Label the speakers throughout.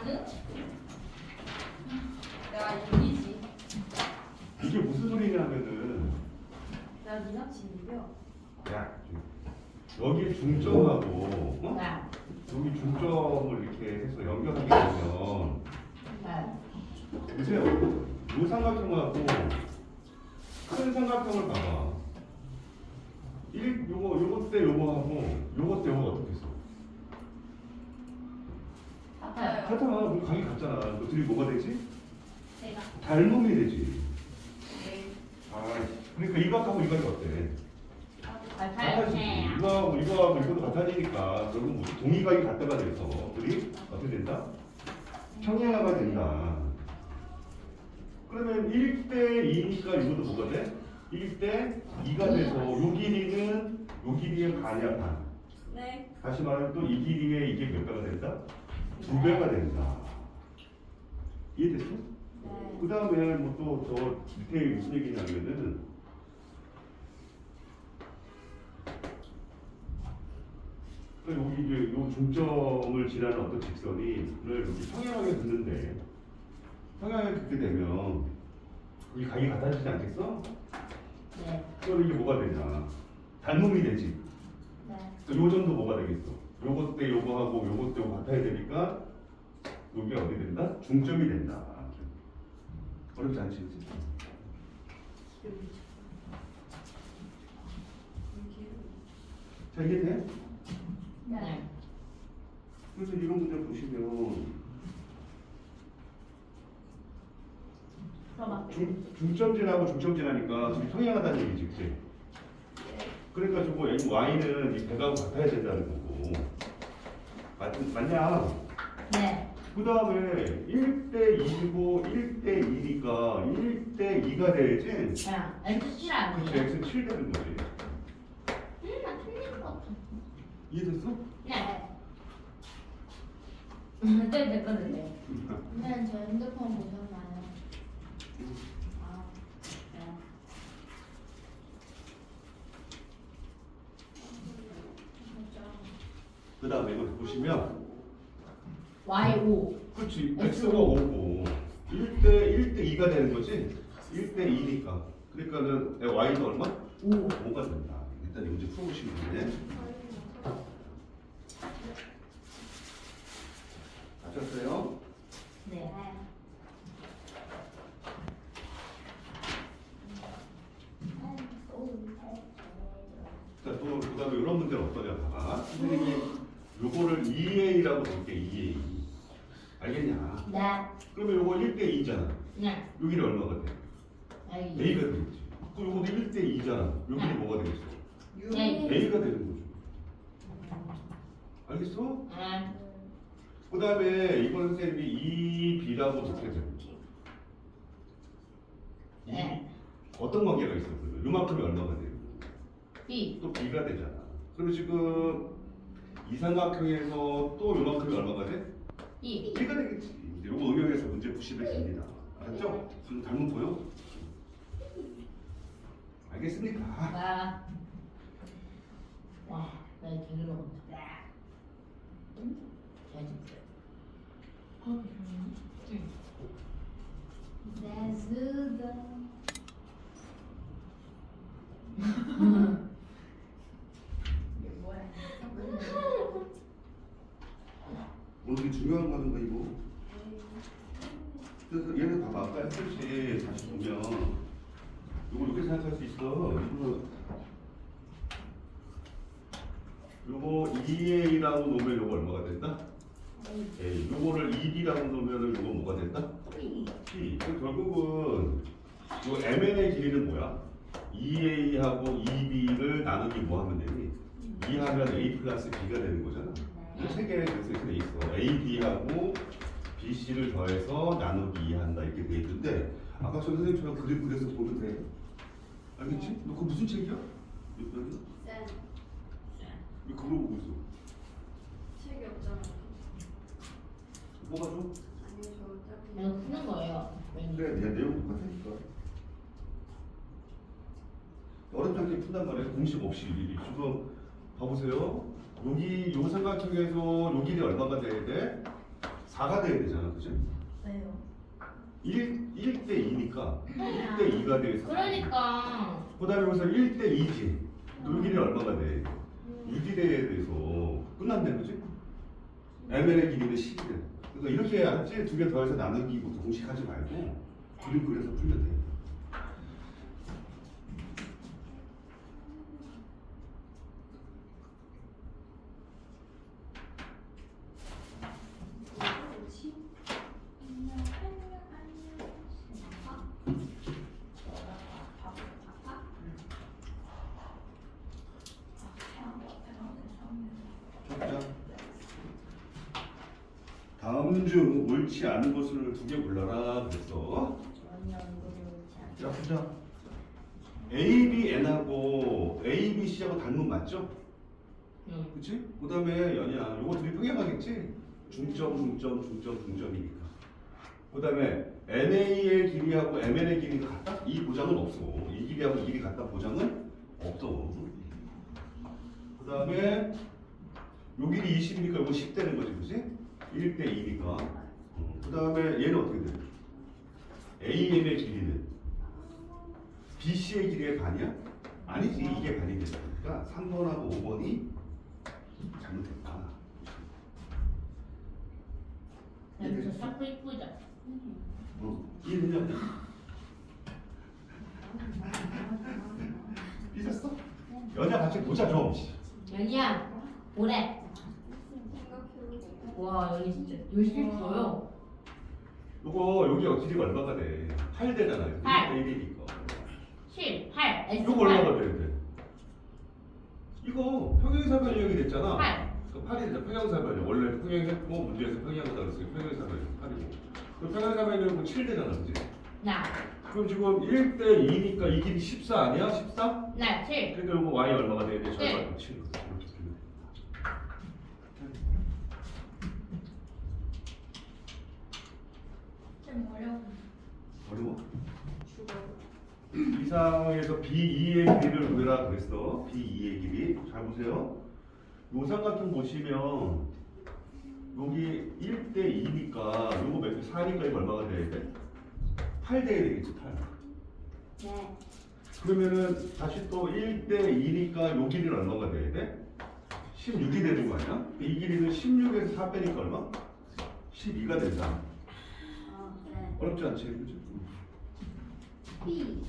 Speaker 1: 가능? 야 이기지.
Speaker 2: 이게 무슨 소리냐면은
Speaker 1: 나 니랑 진이려.
Speaker 2: 야 여기 중점하고 어?
Speaker 3: 네.
Speaker 2: 여기 중점을 이렇게 해서 연결하게 되면
Speaker 3: 네.
Speaker 2: 보세요. 요 삼각형하고 큰 삼각형을 봐봐. 일 요거 요거 때 요거 하고 요거 때 요거 어떻게 같잖아. 우리 각이 같잖아. 너 둘이 뭐가 되지?
Speaker 1: 내가.
Speaker 2: 닮음이 되지.
Speaker 1: 네.
Speaker 2: 아, 그러니까 이 각하고 이 각이 어때?
Speaker 3: 같아요.
Speaker 2: 같아지지. 이거하고 이거하고 이것도 같아지니까 결국 뭐 동의각이 같다가 돼서 둘이 어떻게 된다? 평행화가 된다. 그러면 1대 2니까 이것도 뭐가 돼? 1대 2가 돼서 요 길이는 요 길이의 반이야 반.
Speaker 1: 네.
Speaker 2: 다시 말하면 또 이 길이의 이게 몇 배가 된다? 두 배가 된다. 이해됐어?
Speaker 1: 네.
Speaker 2: 그 다음에 뭐또저 밑에 무슨 얘기냐면은 그 여기 이제 요 중점을 지나는 어떤 직선이 를 이렇게 평행하게 듣는데 평행하게 듣게 되면 이 각이 같아지지 않겠어?
Speaker 3: 네.
Speaker 2: 그럼 이게 뭐가 되냐? 닮음이 되지.
Speaker 3: 네.
Speaker 2: 그요 정도 뭐가 되겠어? 요것 때 요거 하고 요것 때 요거 같아야 되니까 요게 어디 된다? 중점이 된다. 어렵지 않지? 그치? 자 이게 돼?
Speaker 3: 네.
Speaker 2: 그래서 이런 문제 보시면 중, 중점진하고 중점진하니까 둘이 평행하다는 얘기지 그치? 그러니까 저거 y는 이 배가하고 같아야 된다는 거고 맞, 맞냐?
Speaker 3: 네.
Speaker 2: 그 다음에 1대 2고 1대 2니까 1대 2가 돼야지
Speaker 3: 그냥 X 칠안
Speaker 2: 그치 x는 7 되는 거지
Speaker 3: 음, 나 틀린 것 같아.
Speaker 2: 이해됐어?
Speaker 3: 네. 음, 네, 됐거든요.
Speaker 4: 근데 저 핸드폰 보셨나요? 아,
Speaker 3: 네.
Speaker 4: 진짜.
Speaker 2: 그 다음에 이거 보시면
Speaker 3: Y 5.
Speaker 2: 그치
Speaker 3: X가
Speaker 2: x가 5고 1대 1대 2가 되는 거지 1대 2니까 그러니까는 y는 얼마?
Speaker 3: 5.
Speaker 2: 5가 된다 일단 이 문제 풀어보시면 돼아셨어요?
Speaker 3: 네.
Speaker 2: 자, 또 그다음에 이런 문제는 어떠냐 봐봐. 선생님이 요거를 2A라고 볼게 2A. 알겠냐?
Speaker 3: 네.
Speaker 2: 그러면 요거 1대 2잖아.
Speaker 3: 네.
Speaker 2: 여기는 얼마가 돼?
Speaker 3: A.
Speaker 2: A가 되겠지. 그럼 요거도 1대 2잖아. 여기는
Speaker 3: 네.
Speaker 2: 뭐가 되겠어?
Speaker 3: 네.
Speaker 2: A가 되는 거죠. 알겠어?
Speaker 3: 네.
Speaker 2: 그 다음에 이번 선생님이 2B라고 놓게 되는 거죠.
Speaker 3: 네.
Speaker 2: 어떤 관계가 있어? 그러면 요만큼이 얼마가 돼요?
Speaker 3: B.
Speaker 2: 또 B가 되잖아. 그럼 지금 이 삼각형에서 또 요만큼이 얼마가 돼?
Speaker 3: B.
Speaker 2: B가 되겠지. 이제 요거 응용해서 문제 푸시면 됩니다. 알았죠? 지금 닮은 보여? 알겠습니까?
Speaker 3: 나. 와, 나 되게 먹었다. 잘 됐어요. 어, 응.
Speaker 4: 내수다.
Speaker 1: 이게 뭐야?
Speaker 2: 오늘 중요한 거는 거 이거. 그래서 얘를 봐봐. 아까 했듯이 다시 보면 이거 이렇게 생각할 수 있어. 이거 요거 2A라고 놓으면 요거 얼마가 된다? A. 요거를 2B라고 놓으면 요거 뭐가 된다?
Speaker 3: B.
Speaker 2: P. 그럼 결국은 요 MN의 길이는 뭐야? 2A하고 2B를 나누기 뭐 하면 되니? 2 하면 A 플러스 B가 되는 거잖아. 세 개의 그래서 이렇게 돼 있어. A, B하고 B, C를 더해서 나누기 2 한다 이렇게 돼 있는데 아까 저 선생님처럼 그림 그려서 보면 돼. 알겠지? 너 그거 무슨 책이야? 여기?
Speaker 4: 쌤,
Speaker 2: 왜 그걸 보고 있어?
Speaker 4: 책이 없잖아.
Speaker 2: 뭐가 좀?
Speaker 4: 아니, 저 어차피.
Speaker 3: 이거 푸는 거예요. 왠지.
Speaker 2: 그래, 내 내용 똑같으니까. 어렵지 않게 푼단 말이에요. 공식 없이. 지금 봐보세요. 여기 요 삼각형에서 요 길이 얼마가 돼야 돼? 4가 돼야 되잖아, 그죠?
Speaker 1: 왜요?
Speaker 2: 1, 1대 2니까 1대 2가 되겠어.
Speaker 3: 그러니까
Speaker 2: 그 다음에 여기서 1대 2지. 놀길이 얼마가 돼? 6이 돼야 돼서 끝났네, 그지? ML의 길이는 10이 돼. 그러니까 이렇게 알았지? 두 개 더해서 나누기고 공식하지 말고 그림 그려서 풀면 돼.
Speaker 4: 뭐지? 안녕 안녕 안녕. 아빠?
Speaker 1: 아파?
Speaker 4: 아빠?
Speaker 1: 태양 옆에서 처음이에요.
Speaker 2: 적자. 다음 중 옳지 않은 것을 두 개 골라라
Speaker 1: 않아.
Speaker 2: 자 보자. A, B, N하고 A, B, C하고 닮은 맞죠?
Speaker 3: 응.
Speaker 2: 그치? 그 다음에 연이야. 요거 둘이 평행하겠지? 중점, 중점, 중점, 중점이니까. 그 다음에 NA의 길이하고 MN의 길이가 같다? 이 보장은 없어. 이 길이하고 이 길이 같다 보장은 없어. 그 다음에 요 길이 20이니까 이거 10 되는 거지, 그치? 1대 2니까. 그 다음에 얘는 어떻게 돼? AM의 길이는 BC의 길이의 반이야? 아니지, 이게 반이 되니까 3번하고 5번이 잘못했다.
Speaker 3: 여기서 싹 이쁘죠?
Speaker 2: 어, 이해되냐? 삐졌어? 연야 같이 보자 좀.
Speaker 3: 연이야 오래. 와 여기 진짜 열심히 보여
Speaker 2: 요거 여기가 길이가 얼마가 돼? 8 되잖아요.
Speaker 3: 팔.
Speaker 2: 1이니까.
Speaker 3: 7, 8, S
Speaker 2: 요거 얼마가 돼야 돼? 이거 평행사변형이 됐잖아.
Speaker 3: 팔.
Speaker 2: 그 8이 되잖아. 평행사변형. 원래 평행사 뭐 문제에서 평행하다 그랬어요. 평행사변형 8이고. 그 평행사변형은 7 되잖아, 그지?
Speaker 3: 나,
Speaker 2: 그럼 지금 1대 2니까 이 길이 14 아니야? 14?
Speaker 3: 나 7.
Speaker 2: 그러니까 요거 y 얼마가 돼야 돼?
Speaker 3: 네.
Speaker 2: 절반 7. 이렇게 풀면
Speaker 4: 좀 어려워.
Speaker 2: 돼. 어려워?
Speaker 4: 죽어.
Speaker 2: 이 상황에서 B2의 길이를 구해라 그랬어. B2의 길이. 잘 보세요. 요 삼각형 보시면 여기 1대 2니까 요거 몇 개? 4니까 이거 얼마가 돼야 돼? 8 돼야 되겠지, 8.
Speaker 4: 네.
Speaker 2: 그러면은 다시 또 1대 2니까 요 길이는 얼마가 돼야 돼? 16이 되는 거 아니야? 이 길이는 16에서 4 빼니까 얼마? 12가 된다. 어렵지 않지, 그죠?
Speaker 4: B.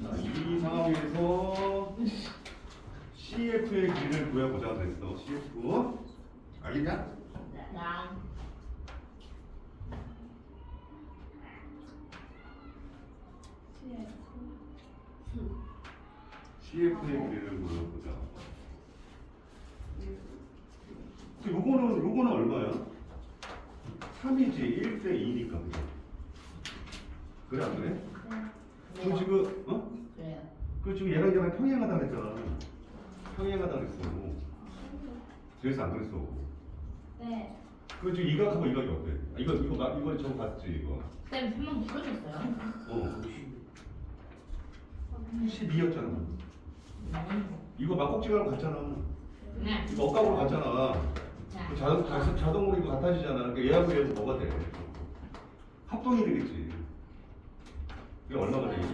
Speaker 2: 자, 이 상황에서 CF의 길이를 구해보자 그랬어. CF. 알겠냐?
Speaker 3: 나,
Speaker 2: CF의 길이를 구해보자. 요거는 얼마야? 3이지 1대 2니까 그죠? 그래 안 그래? 그 지금 어?
Speaker 3: 그래요
Speaker 2: 그 지금 얘랑 얘랑 평행하다 그랬잖아. 평행하다 그랬어. 그래서 안 그랬어.
Speaker 4: 네.
Speaker 2: 그 지금 이각하고 이각이 어때? 아, 이거 이거 나 이거 저 봤지 이거.
Speaker 3: 쌤 한번 풀어줬어요?
Speaker 2: 어. 12였잖아.
Speaker 3: 네
Speaker 2: 이거 막꼭지가로 갔잖아.
Speaker 3: 네
Speaker 2: 이거 억각으로 갔잖아.
Speaker 3: 자,
Speaker 2: 그 자동 자동 자동으로 이거 같아지잖아. 그러니까 얘하고 얘하고 뭐가 돼? 합동이 되겠지. 이게 얼마가 되지?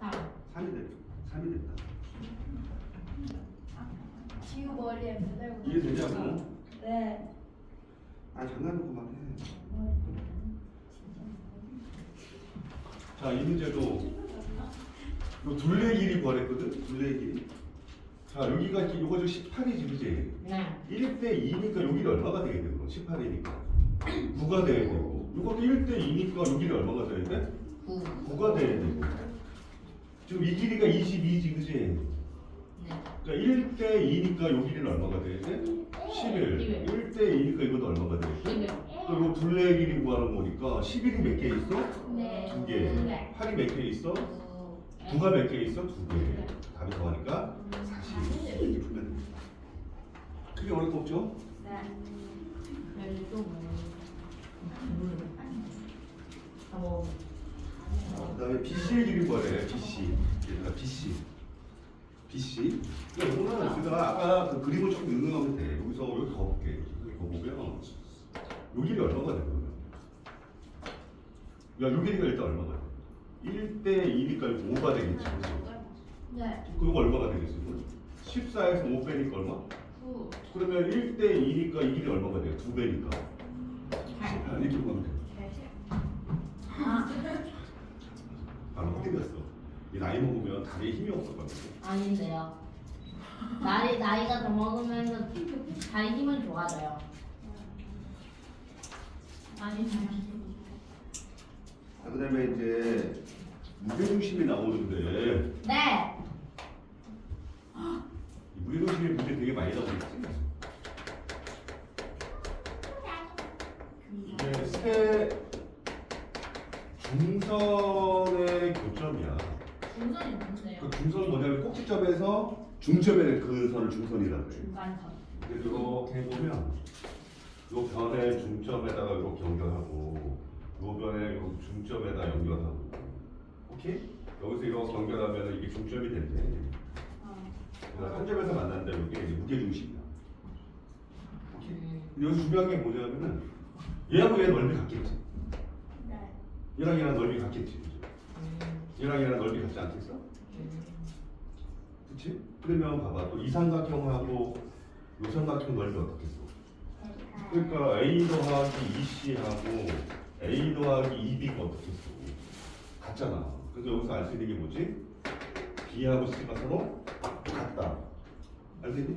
Speaker 3: 3
Speaker 2: 3이 돼. 3이 됐다.
Speaker 4: 지우 머리에 매달고.
Speaker 2: 이해되냐고?
Speaker 1: 네.
Speaker 2: 아 장난으로 그만해. 자, 이 문제도 요 둘레 길이 구하랬거든? 둘레 길이. 자, 여기가 지금 18이지, 그지?
Speaker 3: 네
Speaker 2: 1대 2니까 여기가 얼마가 되게 되고 18이니까 9가 돼야 되고 이것도 1대 2니까 여기가 얼마가 돼야 돼?
Speaker 3: 9
Speaker 2: 9가 돼야 되고 지금 이 길이가 22지, 그지?
Speaker 3: 네
Speaker 2: 그러니까 1대 2니까 요 길이는 얼마가 돼야 돼? 11. 1대 2니까 이것도 얼마가 돼야 돼?
Speaker 3: 11
Speaker 2: 또 이거 둘레 길이 구하는 거니까 11이 몇 개 있어?
Speaker 4: 네.
Speaker 2: 두 개.
Speaker 3: 네.
Speaker 2: 8이 몇 개 있어? 9가 몇 개 있어? 두 개. 답이 더하니까 40. 이렇게 풀면 돼. 크게 어려울 거 없죠?
Speaker 4: 네.
Speaker 3: 또 뭐? 아,
Speaker 2: 뭐그 다음에 BC의 길이 뭐래? BC. 얘들아 BC. BC. 그러니까 이거는 우리가 아까 그 그림을 좀 응용하면 돼. 여기서 여기 가볼게. 여기 가보면 요 길이 얼마가 돼 그러면? 야, 요 길이가 일단 얼마가 돼? 1대 2니까 5가 되겠지. 그죠?
Speaker 1: 네.
Speaker 2: 그거 얼마가 되겠어? 14에서 5 빼니까 얼마?
Speaker 3: 후.
Speaker 2: 그러면 1대 2니까 이 길이 얼마가 돼요? 2배니까. 아, 이렇게 보면 돼. 아, 못 뛰겼어. 이 나이 먹으면 다리에 힘이 없었거든.
Speaker 3: 아닌데요. 나이 나이가 더 먹으면서 다리 힘은 좋아져요.
Speaker 1: 아니
Speaker 2: 자, 그다음에 이제 무게중심이 나오는데
Speaker 3: 네.
Speaker 2: 이 무게중심이 문제 되게 많이 나오겠지. 이게 세 중선의 교점이야.
Speaker 3: 중선이 뭔데요?
Speaker 2: 그 중선은 뭐냐면 꼭지점에서 중점에 그 선을 중선이라고 그래.
Speaker 3: 중간선.
Speaker 2: 근데 이렇게 해보면 요 변의 중점에다가 이렇게 연결하고 요 변의 요 중점에다 연결하고 오케이? 여기서 이렇게 연결하면 이게 중점이 된대 그래서 한 점에서 만난다 이게 이제 무게중심이야 여기서 중요한 게 뭐냐면은 얘하고 얘 넓이 같겠지
Speaker 1: 네.
Speaker 2: 얘랑 얘랑 넓이 같겠지?
Speaker 3: 음.
Speaker 2: 얘랑 얘랑 넓이 같지 않겠어?
Speaker 3: 음.
Speaker 2: 그치? 그러면 봐봐 또 이 삼각형하고 요 삼각형 넓이 어떻겠어? 그러니까 A 더하기 EC하고 A 더하기 EB가 어떻겠어? 같잖아. 그래서 여기서 알 수 있는 게 뭐지? B하고 C가 서로 같다. 알겠니?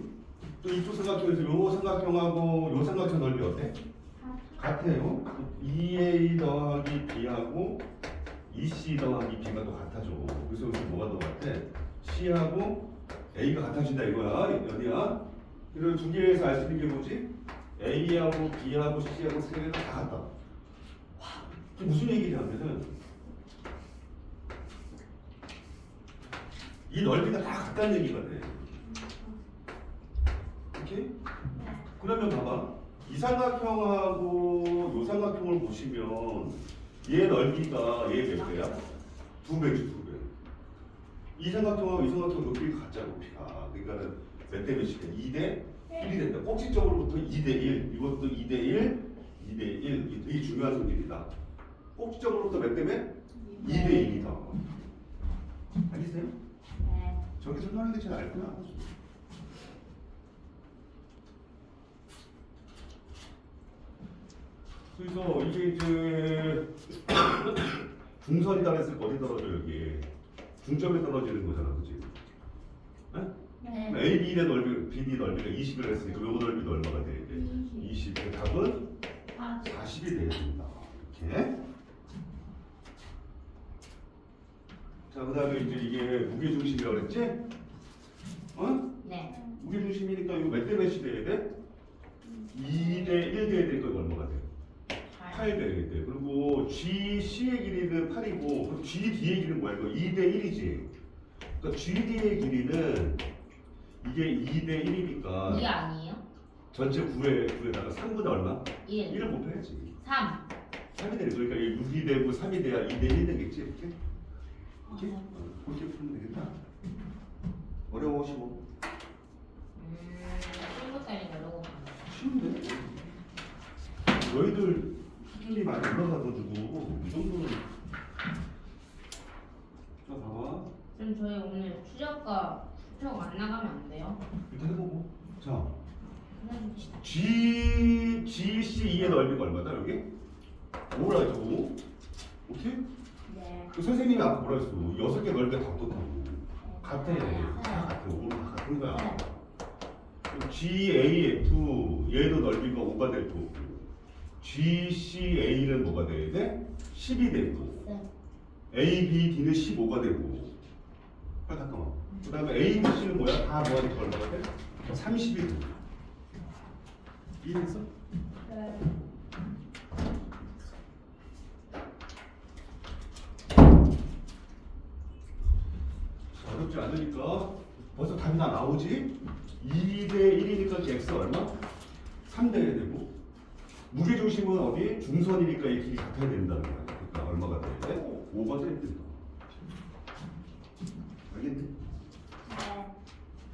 Speaker 2: 또 이쪽 삼각형에서 요 삼각형하고 요 삼각형 넓이 어때? 같아요. 2A 더하기 B하고 2C 더하기 B가 또 같아져. 그래서 여기서 뭐가 더 같아? C하고 A가 같아진다 이거야. 어디야? 그리고 두 개에서 알 수 있는 게 뭐지? A하고 B하고 C하고 세 개가 다 같다. 와, 이게 무슨 얘기냐면은 이 넓이가 다 같다는 얘기가 돼. 오케이? 그러면 봐봐. 이 삼각형하고 요 삼각형을 보시면 얘 넓이가 얘 몇 배야? 두 배지 두 배. 이 삼각형하고 이 삼각형 높이가 같잖아 높이가. 그러니까는 몇 대 몇이야? 2대 1이 된다. 꼭지점으로부터 2대 1. 이것도 2대 1, 2대 1. 이 중요한 성질이다. 꼭지점으로부터 몇 대 몇? 2대 1이다. 알겠어요?
Speaker 4: 네.
Speaker 2: 저렇게 설명하는 게 제일 알구나. 그래서 이게 이제 중선이다 그랬을 때 어디 떨어져 여기 중점에 떨어지는 거잖아, 그렇지?
Speaker 1: 네.
Speaker 2: A, B의 넓이, BD 넓이가 20을 했으니까 요 넓이도 얼마가 돼야 돼? 20. 그 답은
Speaker 1: 아,
Speaker 2: 40이 돼야 된다. 이렇게. 자, 그 다음에 이제 이게 무게 중심이라고 그랬지? 어?
Speaker 3: 네.
Speaker 2: 무게 중심이니까 이거 몇 대 몇이 돼야 돼? 2대 1 돼야 되니까 이거 얼마가 돼? 8 돼야 돼. 그리고 GC의 길이는 8이고, 그럼 GD의 길이는 뭐야? 이거 2대 1이지. 그러니까 GD의 길이는 이게 2대 1이니까
Speaker 3: 이게 아니에요?
Speaker 2: 전체 9에 9에다가 3분의 얼마?
Speaker 3: 1,
Speaker 2: 1을 곱해야지.
Speaker 3: 3.
Speaker 2: 3이 되는 그러니까 이게 6이 되고 3이 돼야 2대 1이 되겠지 이렇게? 이렇게? 어, 그렇게 풀면 되겠다. 어려우시고
Speaker 3: 음.
Speaker 2: 쉬운데? 너희들 수준이 많이 올라가가지고 이 정도는 자 봐봐
Speaker 3: 그럼 저희 오늘 추적과 추적 안 나가면 안 돼요?
Speaker 2: 일단 해보고 자 G, GCE의 넓이가 얼마다 여기? 5라 했죠 5 오케이?
Speaker 4: 네.
Speaker 2: 그 선생님이 아까 뭐라 했어 여섯 개다 똑같다고 같아 다 같아 5는 다 같은 거야 그럼 GAF 얘도 넓이가 5가 될 거고 GCA는 뭐가 돼야 돼? 10이 되고
Speaker 3: 네.
Speaker 2: ABD는 15가 되고 아 잠깐만 그 다음에 ABC는 뭐야? 다 뭐하니까 얼마가 돼? 30이 돼 이해했어?
Speaker 4: 네.
Speaker 2: 어렵지 않으니까 벌써 답이 다 나오지? 2대 1이니까 x 얼마? 3대 해야 되고 무게중심은 어디? 중선이니까 이 길이 같아야 된다는 거야 그러니까 얼마가 돼야 돼? 5가 돼야 된다 알겠니?
Speaker 4: 네.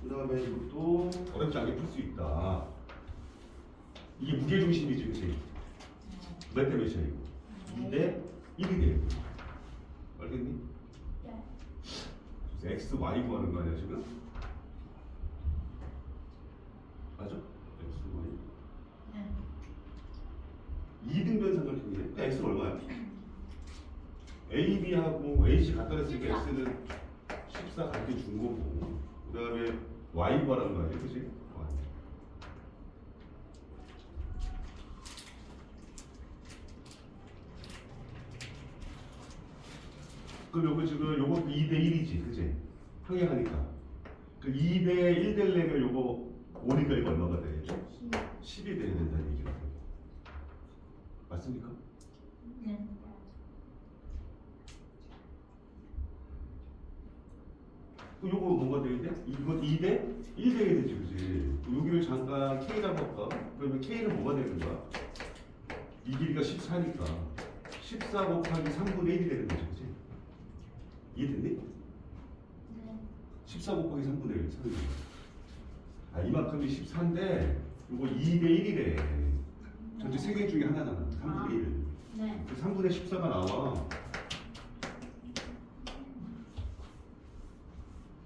Speaker 2: 그 다음에 이것도 어렵지 않게 풀 수 있다. 이게 무게중심이지, 그치? 몇대 몇이야, 이거? 2대 1이 돼. 알겠니?
Speaker 1: 네.
Speaker 2: x, y 구하는 거 아니야, 지금? 맞아? x, y.
Speaker 1: 네.
Speaker 2: 2등변 삼각형이네. 그러니까 x는 얼마야? a, b하고 ac 갖다 냈으니까
Speaker 1: 14.
Speaker 2: x는 14 갖게 준 거고. 그 다음에 y 구하라는 거 아니야, 그치? 그럼 요거 지금 요것도 2대 1이지, 그치? 평행하니까. 그 2대 1 되려면 요거 5니까 이거 얼마가 돼? 10이 돼야 된다는 돼. 맞습니까?
Speaker 1: 네.
Speaker 2: 그 요거 뭐가 돼야 돼? 이거 2대 1 돼야 되지, 그지? 여기를 잠깐 K라고 할까? 그러면 K는 뭐가 되는 거야? 이 길이가 14니까 14 곱하기 3분의 1이 되는 거지, 그지? 이해됐니?
Speaker 1: 네.
Speaker 2: 14 곱하기 3분의 1, 3분의 1. 아, 이만큼이 14인데 요거 2대 1이래. 전체 세 개 중에 하나잖아. 3분의 1.
Speaker 1: 네.
Speaker 2: 그 3분의 14가 나와.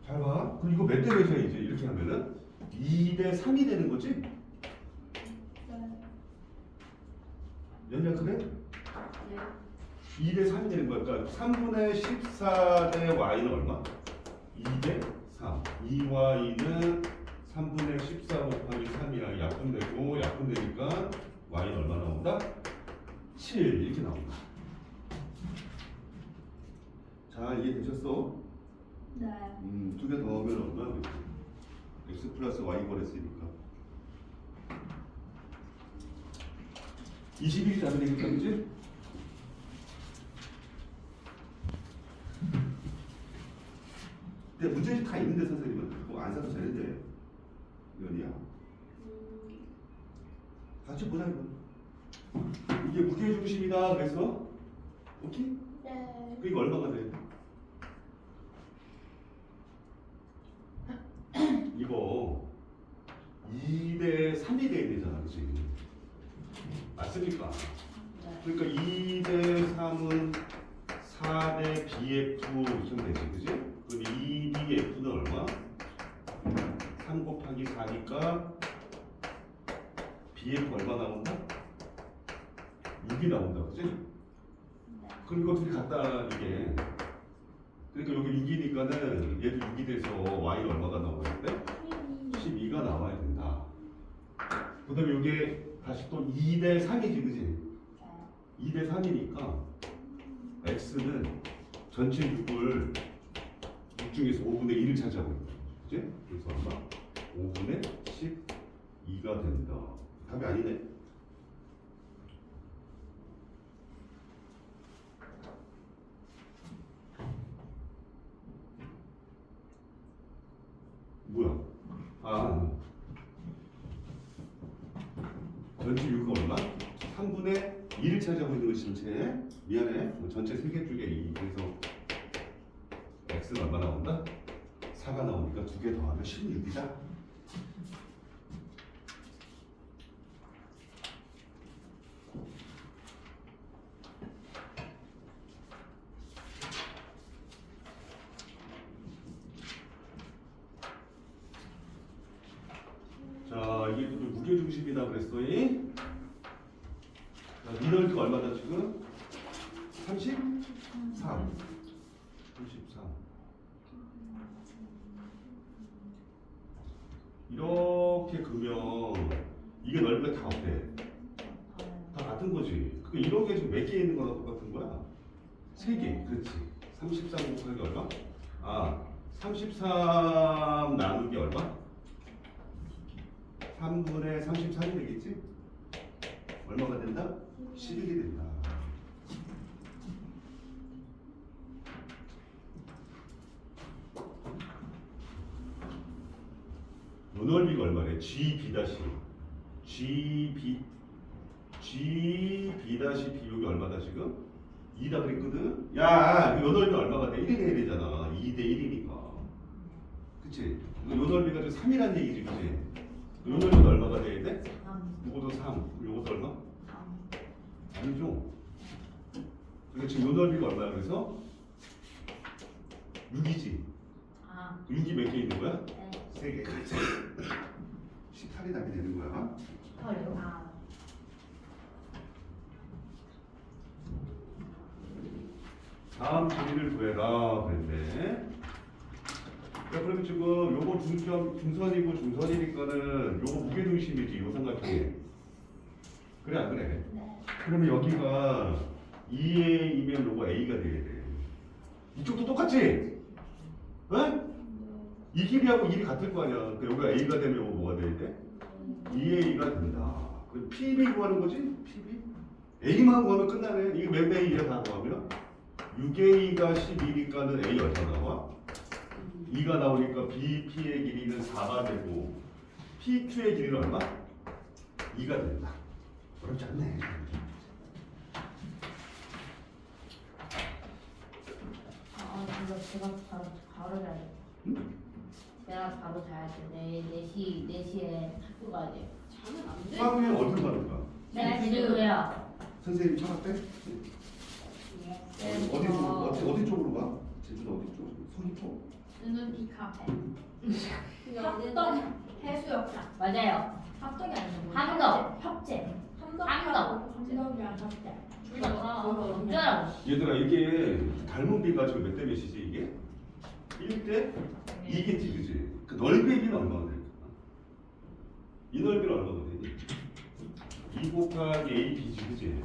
Speaker 2: 잘 봐. 그럼 이거 몇 대 몇이야 이제 이렇게 하면은 2대 3이 되는 거지?
Speaker 1: 네.
Speaker 2: 그래?
Speaker 1: 네.
Speaker 2: 2대 3이 되는 거야. 그러니까 3분의 14대 y는 얼마? 2대 3. 2y는 3분의 14 곱하기 3이랑 약분되고 약분되니까 y는 얼마 나온다? 7 이렇게 나온다. 자 이해되셨어?
Speaker 1: 네.
Speaker 2: 음, 두 개 더 하면 얼마? x 플러스 y 거랬으니까 21이 답이 되겠다 그지? 근데 문제집 다 있는데 선생님은 그거 안 사도 되는데 연이야 같이 보자 이거 이게 무게 중심이다 그래서 오케이?
Speaker 1: 네.
Speaker 2: 그 이거 얼마가 돼? 이거 2대 3이 돼야 되잖아, 그치? 맞습니까? 그러니까 2대 3은 4대 BF 이렇게 되지, 그지? 그럼 2BF는 얼마? 3 곱하기 4니까 BF 얼마 나온다? 6이 나온다, 그지? 그럼 이거 둘이 같다, 이게. 그러니까 여기 6이니까는 얘도 6이 돼서 Y는 얼마가 돼? 12가 나와야 된다. 그 다음에 이게 다시 또 2 대 3이지, 그지? 2 대 3이니까 X는 전체 6을 6 중에서 5분의 1을 차지하고 거지. 그지? 그래서 얼마? 5분의 12가 된다. 답이 아니네. 뭐야? 아, 전체 6가 얼마? 3분의 1을 차지하고 있는 것이 전체 미안해 전체 3개 중에 2 그래서 x는 얼마 나온다? 4가 나오니까 두 개 더하면 16이다 자 이게 또 무게중심이다 그랬어요 자, 미널트가 얼마다 지금? 33 33 이렇게 그면 이게 넓이가 다 어때? 다 같은 거지 그러니까 이런 게 지금 몇 개 있는 거랑 똑같은 거야? 세 개, 그렇지 33 곱하기 얼마? 아, 33 나누기 얼마? 3분의 33이 되겠지? 얼마가 된다? 11이 된다. 요 넓이가 얼마래? GB 다시 GB GB 다시 B 여기 얼마다 지금? 2다 그랬거든? 야, 요 넓이 얼마가 돼? 1이 돼야 되잖아. 2대 1이니까. 그치? 요 넓이가 지금 3이란 얘기지, 그치? 요 넓이가 얼마가 돼야 돼?
Speaker 4: 3
Speaker 2: 요것도 3, 요것도 얼마?
Speaker 4: 3
Speaker 2: 아니죠. 그러니까 지금 요 넓이가 얼마야 그래서? 6이지.
Speaker 4: 아
Speaker 2: 6이 몇 개 있는 거야?
Speaker 4: 네.
Speaker 2: 3개가 있지. 18이 답이 되는 거야.
Speaker 3: 18이요?
Speaker 4: 아
Speaker 2: 다음 길이를 구해라 그랬네. 야, 그러면 지금 요거 중점 중선이고 중선이니까는 요거 무게 중심이지 요 삼각형이. 그래 안 그래?
Speaker 4: 네.
Speaker 2: 그러면 여기가 2A이면 요거 A가 돼야 돼. 이쪽도 똑같지? 응? 이 길이하고 이 길이 같을 거 아니야. 그 여기가 A가 되면 요거 뭐가 돼야 돼? 2A가 된다. 그 PB 구하는 거지? PB? A만 구하면 끝나네. 이게 몇 A야 다 구하면? 6A가 12니까는 A 얼마 나와? 2가 나오니까 BP의 길이는 4가 되고 PQ의 길이는 얼마? 2가 된다. 어렵지 않네.
Speaker 3: 아 이거 제가 바로 바로 돼.
Speaker 2: 응?
Speaker 3: 제가 바로 자야 돼. 내일 4시 4시에 학교 가야 돼.
Speaker 1: 자면 안 돼?
Speaker 2: 수학여행 어디로 가는 거야?
Speaker 3: 네, 제주도요.
Speaker 2: 선생님 찾았대?
Speaker 3: 네,
Speaker 2: 어디 쪽
Speaker 3: 저-
Speaker 2: 어디 어디 쪽으로 가? 제주도 어디 쪽? 서귀포?
Speaker 1: 눈은 비카페.
Speaker 4: 합동 해수욕장
Speaker 3: 맞아요.
Speaker 4: 합동이 아니고 뭐
Speaker 3: 함덕, 협재.
Speaker 4: 함덕
Speaker 3: 함덕.
Speaker 4: 함덕이랑 협재
Speaker 3: 어쩌라고?
Speaker 2: 얘들아 이게 닮은 비가 지금 몇 대 몇이지 이게? 1대 2겠지 그지? 그 넓이의 비는 얼마가 될까? 이 넓이는 얼마가 되니? 2 곱하기 AB지 그지?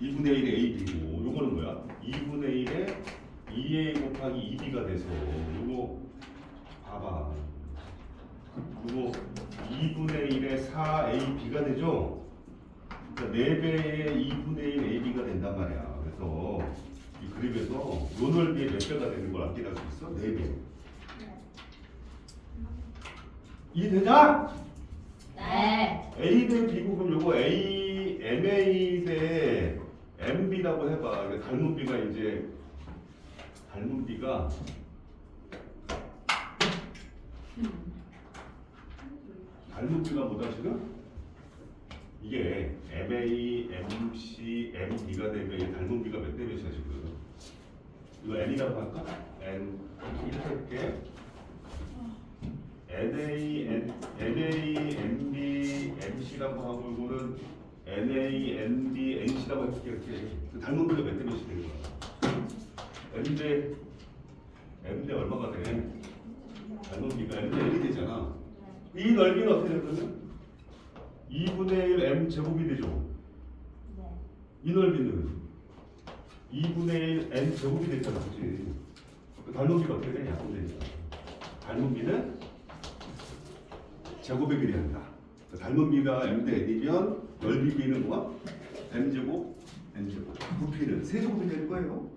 Speaker 2: 2분의 1의 AB고 요거는 뭐야? 2분의 1의 2A 곱하기 2B가 돼서 요거 봐봐 요거 2분의 1의 4AB가 되죠? 그러니까 4배의 2분의 1 AB가 된단 말이야. 그래서 이 그림에서 요 넓이의 몇 배가 되는 걸 확인할 수 있어? 4배. 이해되냐?
Speaker 3: 네.
Speaker 2: A 대 B고 그럼 요거 A, MA 대 MB라고 해봐. 그러니까 닮은 B가 이제 닮은 B가 닮은 B가 뭐다 지금? 이게 MA, MC, MB가 되면 이 닮은 B가 몇 대 몇이야 지금? 이거 N이라고 할까? N 이렇게 할게. NA, N, NA, NB, MC라고 하고 이거는 NA, NB, NC라고 할게 이렇게 그 닮은 B가 몇대 몇이 되는 거야? M 대 M 대 얼마가 돼? 닮은 B가 M 대 N이 되잖아. 이 넓이는 어떻게 되냐면 2분의 1 M 제곱이 되죠.
Speaker 4: 네.
Speaker 2: 이 넓이는 2분의 1 n 제곱이 됐잖아, 그치? 그 닮은비가 어떻게 되냐? 근데 닮은비는 제곱의 비례한다. 그 닮은비가 m 대 n이면 넓이 비는 뭐가? m 제곱, n 제곱. 부피는 세제곱이 될 거예요.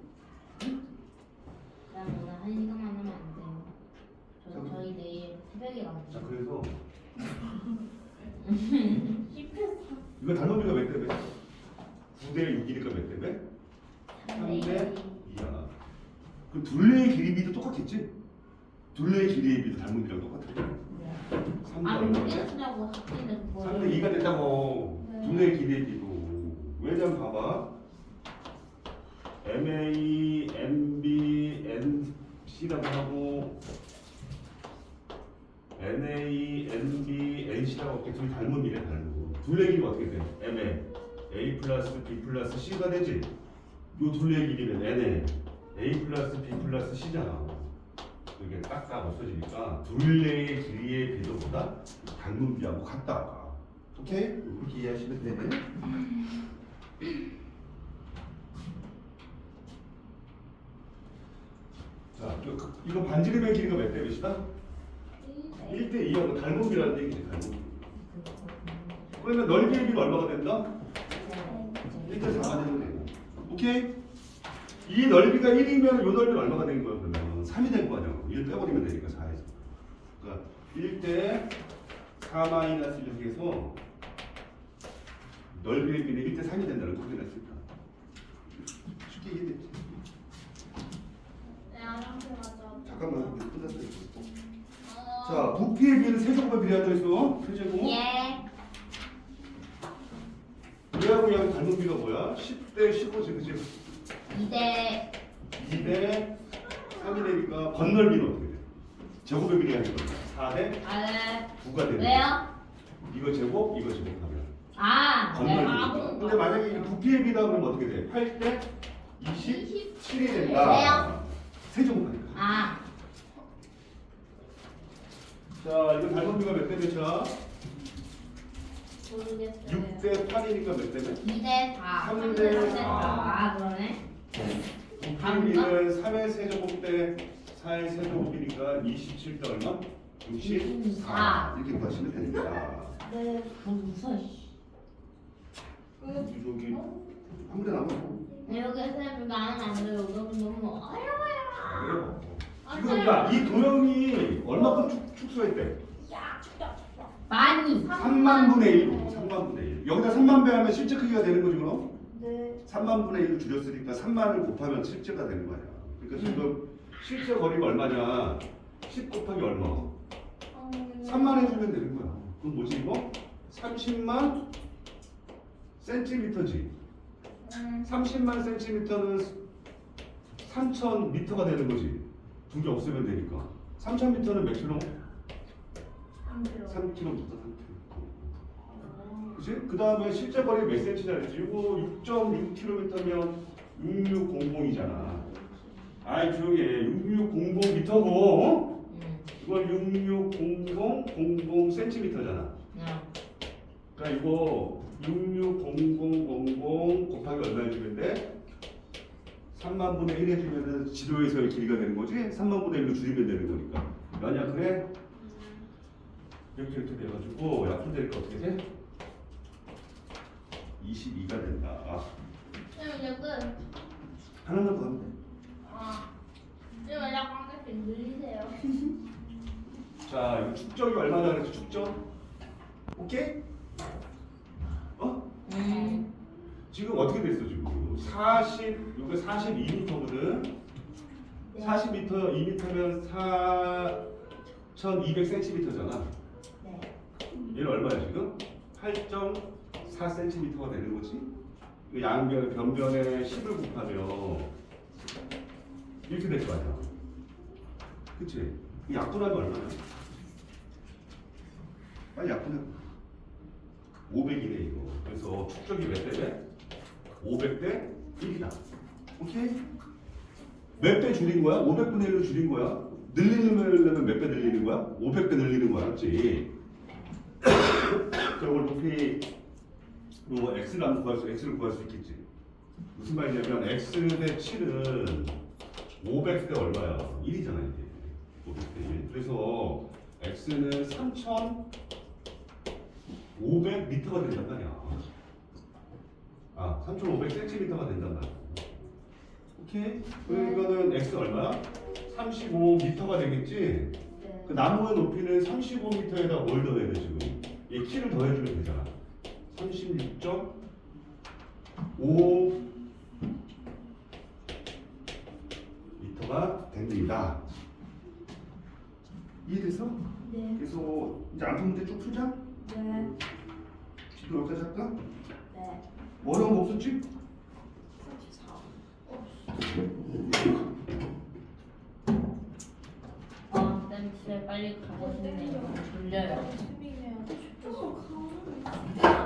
Speaker 3: 난 오늘 한 시간만 하면 안 돼요. 저 저희 내일 새벽에
Speaker 2: 자. 그래서 이거 닮은비가 몇대 몇? 9대 6이니까 몇대 몇? 3대 2야. 그 둘레의 길이비도 똑같겠지? 둘레의 길이의 비도 닮은 비랑 똑같아. 3대
Speaker 3: 아,
Speaker 2: 얼마인데?
Speaker 3: 근데 쓰냐고 학생들 그거.
Speaker 2: 3대 2가 됐다고.
Speaker 4: 네.
Speaker 2: 둘레의 길이의 비도. 왜냐면 봐봐. MA, MB, NC라고 하고 NA, NB, NC라고 할게 둘이 닮은 미래 닮은 거. 둘레 길이가 어떻게 돼? MA, A 플러스 B 플러스 C가 되지. 요 둘레 길이는 NA, A 플러스 B 플러스 C잖아. 이게 딱딱 없어지니까 둘레의 길이의 비도보다 닮은 비하고 같다. 오케이? 이렇게 이해하시면 되네. 자, 그- 그- 이거 반지름의 길이가 몇 대 몇이다? 1대 2하고 닮은 비라는 얘기지, 비. 그러면 넓이의 비가 얼마가 된다? 1대 4가 되는 거예요. 오케이? 이 넓이가 1이면 이 넓이가 얼마가 된 거야, 그러면? 3이 된 거 아니야? 1 빼버리면 되니까 4에서. 그러니까 1대 4 마이너스 1 해서 넓이의 비는 1대 3이 된다는 거 확인할 수 있다. 쉽게 이해됐지?
Speaker 4: 네, 화장실 갔다 왔다.
Speaker 2: 잠깐만, 이제 끝났어요. 자, 부피의 비는 세제곱에 비례하다 했어. 세제곱.
Speaker 3: 예.
Speaker 2: 얘하고 얘하고 닮은 비가 뭐야? 10대 15지, 그치?
Speaker 3: 2대
Speaker 2: 2대 3이 되니까 건널비는 어떻게 돼? 제곱에 비례하는 거야. 4대
Speaker 3: 아래
Speaker 2: 9가 되는 거야.
Speaker 3: 왜요?
Speaker 2: 이거 제곱, 이거 제곱 하면
Speaker 3: 아,
Speaker 2: 건널비.
Speaker 3: 네.
Speaker 2: 근데 만약에 이 부피의 비다 그러면 어떻게 돼? 8대 27이 된다.
Speaker 3: 왜요?
Speaker 2: 세제곱하니까.
Speaker 3: 아,
Speaker 2: 자, 이거 닮은 비가 몇 대 몇이야?
Speaker 3: 모르겠어요.
Speaker 2: 6대 8이니까 몇대 몇?
Speaker 3: 2대 4.
Speaker 2: 삼대
Speaker 3: 3대
Speaker 2: 사.
Speaker 3: 4. 아, 그러네.
Speaker 2: 부피비는 3의 세제곱 대 4의 세제곱이니까 27대 얼마? 64 이렇게 구하시면 됩니다.
Speaker 4: 네.
Speaker 3: 뭐 웃어, 씨.
Speaker 2: 여기 한 문제 남았고
Speaker 3: 네, 여기 쌤 나는 안 돼요. 여기 너무 어려워요.
Speaker 2: 그래요. 지금 야, 이 도형이 얼마큼 축, 축소했대?
Speaker 4: 야, 춥다.
Speaker 3: 많이.
Speaker 2: 3만 분의 1. 3만 분의 1. 여기다 3만 배 하면 실제 크기가 되는 거지 그럼?
Speaker 4: 네.
Speaker 2: 3만 분의 1을 줄였으니까 3만을 곱하면 실제가 되는 거야. 그러니까 지금 실제 거리가 얼마냐? 10 곱하기 얼마? 3만 해주면 되는 거야. 그럼 뭐지 이거? 30만 센티미터지. 30만 센티미터는 3천 미터가 되는 거지. 두 개 없으면 되니까. 3천 미터는 몇 킬로? 3킬로부터 3킬로. 그치? 그 다음에 실제 거리 몇 센치냐 그랬지? 이거 6.6km면 6600이잖아. 아이 조용히 해. 6600 미터고
Speaker 3: 응.
Speaker 2: 이건 6600 00 센티미터잖아.
Speaker 3: 응.
Speaker 2: 그러니까 이거 660000 곱하기 얼마 해주면 돼? 3만 분의 1 해주면은 지도에서의 길이가 되는 거지? 3만 분의 1로 줄이면 되는 거니까. 만약 그래? 이렇게 이렇게 돼가지고 약분 되니까 어떻게 돼? 22가 된다.
Speaker 3: 쌤, 이제 끝.
Speaker 2: 하나만 더 하면 돼.
Speaker 3: 아. 자꾸 한 개씩 늘리세요?
Speaker 2: 자, 이거 축적이 얼마나 그랬지? 축적? 오케이? 어?
Speaker 3: 음.
Speaker 2: 지금 어떻게 됐어 지금? 40, 이거 42m거든. 40m, 2m면 4,200cm잖아.
Speaker 4: 네.
Speaker 2: 얘는 얼마야 지금? 8.4cm가 되는 거지? 그 양변, 변변에 10을 곱하면 이렇게 될 거 아니야. 그치? 이 약분하면 얼마야? 빨리 약분해. 500이네 이거. 그래서 축적이 몇대 몇? 500대 1이다. 오케이? 몇 배 줄인 거야? 500분의 1로 줄인 거야? 늘리려면 몇 배 늘리는 거야? 500배 늘리는 거야, 알지? 그럼 높이 뭐 x를 한번 구할 수, x를 구할 수 있겠지. 무슨 말이냐면 x 대 7은 500대 얼마야? 1이잖아 이게. 500대 1. 그래서 x는 3,500m가 된단 말이야. 아, 3,500cm가 된단 말이야. 오케이? 그럼 이거는 x 얼마야? 35m가 되겠지?
Speaker 4: 네.
Speaker 2: 그 나무의 높이는 35m에다 뭘 더해야 돼 지금? 얘 키를 더해주면 되잖아. 36.5 미터가 됩니다. 이해돼서?
Speaker 4: 네.
Speaker 2: 그래서 이제 암수 문제 쭉 풀자.
Speaker 4: 네.
Speaker 2: 지도 여기까지 할까?
Speaker 4: 네.
Speaker 2: 뭐 어려운 거 없었지?
Speaker 3: 어, 쌤 집에 빨리 가고 싶네요. 졸려요. 화장실